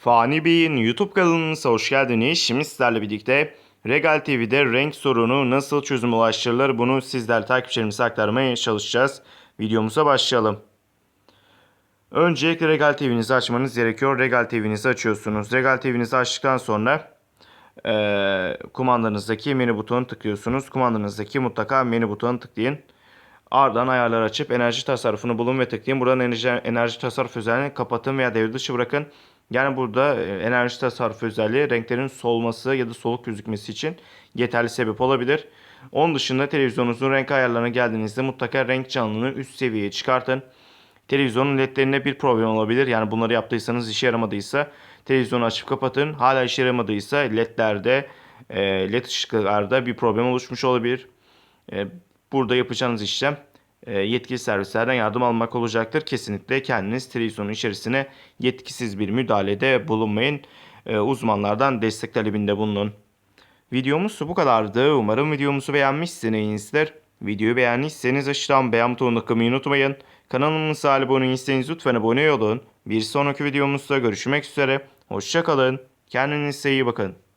Fani Bey'in YouTube kanalımıza hoş geldiniz. Şimdi sizlerle birlikte Regal TV'de renk sorunu nasıl çözüm ulaştırılır bunu sizler takipçilerimize aktarmaya çalışacağız. Videomuza başlayalım. Öncelikle Regal TV'nizi açmanız gerekiyor. Regal TV'nizi açıyorsunuz. Regal TV'nizi açtıktan sonra eee kumandanızdaki menü butonu tıklıyorsunuz. Kumandanızdaki mutlaka menü butonu tıklayın. Ardından ayarlar açıp enerji tasarrufunu bulun ve tıklayın. Buradan enerji, enerji tasarruf özelliğini kapatın veya devre dışı bırakın. Yani burada e, enerji tasarruf özelliği renklerin solması ya da soluk gözükmesi için yeterli sebep olabilir. Onun dışında televizyonunuzun renk ayarlarına geldiğinizde mutlaka renk canlılığını üst seviyeye çıkartın. Televizyonun ledlerinde bir problem olabilir. Yani bunları yaptıysanız işe yaramadıysa televizyonu açıp kapatın. Hala işe yaramadıysa ledlerde, e, led ışıklarda bir problem oluşmuş olabilir. E, Burada yapacağınız işlem yetkili servislerden yardım almak olacaktır. Kesinlikle kendiniz televizyonun içerisine yetkisiz bir müdahalede bulunmayın. E, Uzmanlardan destek talebinde bulunun. Videomuz bu kadardı. Umarım videomuzu beğenmişsinizdir. Videoyu beğendiyseniz aşağıdan beğen butonuna tıklamayı unutmayın. Kanalımıza abone değilseniz lütfen abone olun. Bir sonraki videomuzda görüşmek üzere. Hoşçakalın. Kendinize iyi bakın.